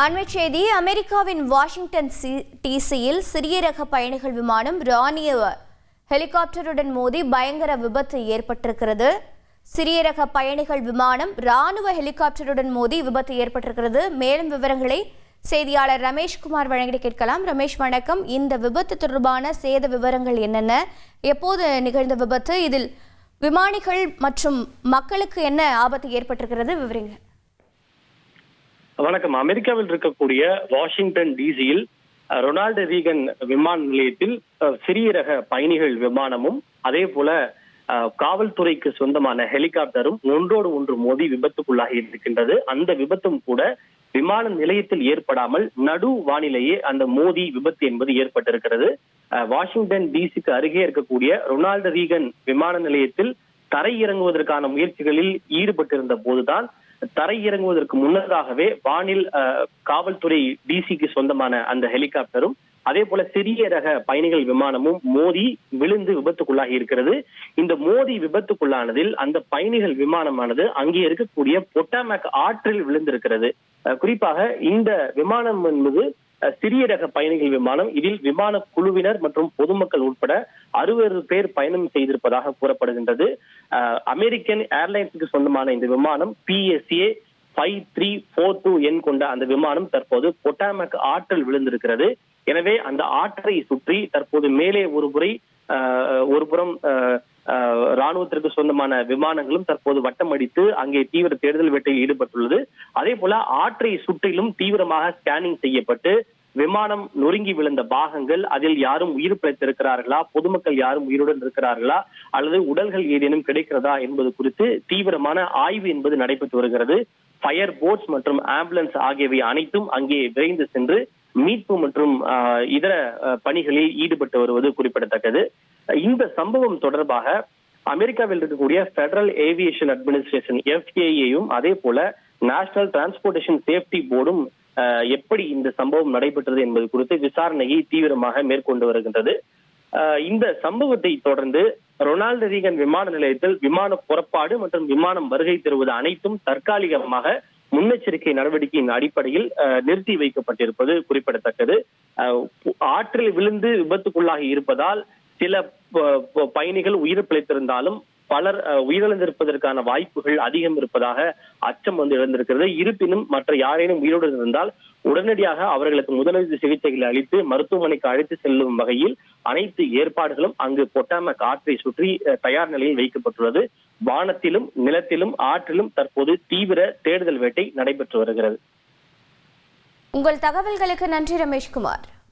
அண்மை செய்தி அமெரிக்காவின் வாஷிங்டன் சி- டிசியில் சிறிய ரக பயணிகள் விமானம் ராணிய ஹெலிகாப்டருடன் மோதி பயங்கர விபத்து ஏற்பட்டிருக்கிறது. சிறிய ரக பயணிகள் விமானம் ராணுவ ஹெலிகாப்டருடன் மோதி விபத்து ஏற்பட்டிருக்கிறது. மேலும் விவரங்களை செய்தியாளர் ரமேஷ்குமார் வழங்கி கேட்கலாம். ரமேஷ் வணக்கம். இந்த விபத்து தொடர்பான சேத விவரங்கள் என்னென்ன? எப்போது நிகழ்ந்த விபத்து? இதில் விமானிகள் மற்றும் மக்களுக்கு என்ன ஆபத்து ஏற்பட்டிருக்கிறது? விவரிங்க வணக்கம். அமெரிக்காவில் இருக்கக்கூடிய வாஷிங்டன் டிசியில் ரொனால்டு ரீகன் விமான நிலையத்தில் சிறிய ரக பயணிகள் விமானமும் அதே போல காவல்துறைக்கு சொந்தமான ஹெலிகாப்டரும் ஒன்றோடு ஒன்று மோதி விபத்துக்குள்ளாகி இருக்கின்றது. அந்த விபத்தும் கூட விமான நிலையத்தில் ஏற்படாமல் நடு வானிலேயே அந்த மோதி விபத்து என்பது ஏற்பட்டிருக்கிறது. வாஷிங்டன் டிசிக்கு அருகே இருக்கக்கூடிய ரொனால்டு ரீகன் விமான நிலையத்தில் தரை இறங்குவதற்கான முயற்சிகளில் ஈடுபட்டிருந்த போதுதான் தரை இறங்குவதற்கு முன்னதாகவே வானில் காவல்துறை டிசிக்கு சொந்தமான அந்த ஹெலிகாப்டரும் அதே போல சிறிய ரக பயணிகள் விமானமும் மோதி விழுந்து விபத்துக்குள்ளாகி இருக்கிறது. இந்த மோதி விபத்துக்குள்ளானதில் அந்த பயணிகள் விமானமானது அங்கே இருக்கக்கூடிய பொட்டாமேக் ஆற்றில் விழுந்திருக்கிறது. குறிப்பாக இந்த விமானம் என்பது சிறிய ரக பயணிகள் விமானம் இதில் விமான குழுவினர் மற்றும் பொதுமக்கள் உட்பட அறுபது பேர் பயணம் செய்திருப்பதாக கூறப்படுகின்றது. அஹ், அமெரிக்கன் ஏர்லைன்ஸுக்கு சொந்தமான இந்த விமானம் PSA five three four two எண் கொண்ட அந்த விமானம் தற்போது பொட்டாமக் ஆற்றல் விழுந்திருக்கிறது. எனவே அந்த ஆற்றை சுற்றி தற்போது மேலே ஒரு முறை ஒரு புறம் ராணுவத்திற்கு சொந்தமான விமானங்களும் தற்போது வட்டம் அடித்து அங்கே தீவிர தேடுதல் வேட்டையில் ஈடுபட்டுள்ளது. அதே போல ஆற்றை சுற்றிலும் தீவிரமாக ஸ்கேனிங் செய்யப்பட்டு விமானம் நொறுங்கி விழுந்த பாகங்கள் அதில் யாரும் உயிர் பிழைத்திருக்கிறார்களா பொதுமக்கள் யாரும் உயிருடன் இருக்கிறார்களா அல்லது உடல்கள் ஏதேனும் கிடைக்கிறதா என்பது குறித்து தீவிரமான ஆய்வு என்பது நடைபெற்று வருகிறது. ஃபயர் போட்ஸ் மற்றும் ஆம்புலன்ஸ் ஆகியவை அனைத்தும் அங்கே விரைந்து சென்று மீட்பு மற்றும் இதர பணிகளில் ஈடுபட்டு வருவது குறிப்பிடத்தக்கது. இந்த சம்பவம் தொடர்பாக அமெரிக்காவில் இருக்கக்கூடிய பெடரல் ஏவியேஷன் அட்மினிஸ்ட்ரேஷன் எஃப்ஏஏயும் அதே போல நேஷனல் டிரான்ஸ்போர்டேஷன் சேஃப்டி போர்டும் ஆஹ், எப்படி இந்த சம்பவம் நடைபெற்றது என்பது குறித்து விசாரணையை தீவிரமாக மேற்கொண்டு வருகின்றது. ஆஹ், இந்த சம்பவத்தை தொடர்ந்து ரொனால்டு ரீகன் விமான நிலையத்தில் விமான புறப்பாடு மற்றும் விமானம் வருகை தருவது அனைத்தும் தற்காலிகமாக முன்னெச்சரிக்கை நடவடிக்கையின் அடிப்படையில் நிறுத்தி வைக்கப்பட்டிருப்பது குறிப்பிடத்தக்கது. ஆஹ், ஆற்றில் விழுந்து விபத்துக்குள்ளாகி இருப்பதால் சில பயணிகள் உயிர் பிழைத்திருந்தாலும் பலர் உயிரிழந்திருப்பதற்கான வாய்ப்புகள் அதிகம் இருப்பதாக அச்சம் வந்து எழுந்திருக்கிறது. இருப்பினும் மற்ற யாரேனும் உயிருடன் இருந்தால் உடனடியாக அவர்களுக்கு முதலுதவி சிகிச்சைகளை அளித்து மருத்துவமனைக்கு அழைத்து செல்லும் வகையில் அனைத்து ஏற்பாடுகளும் அங்கு பொட்டாம காற்றை சுற்றி அஹ், தயார் நிலையில் வைக்கப்பட்டுள்ளது. வானத்திலும் நிலத்திலும் ஆற்றிலும் தற்போது தீவிர தேடுதல் வேட்டை நடைபெற்று வருகிறது. உங்கள் தகவல்களுக்கு நன்றி ரமேஷ்குமார்.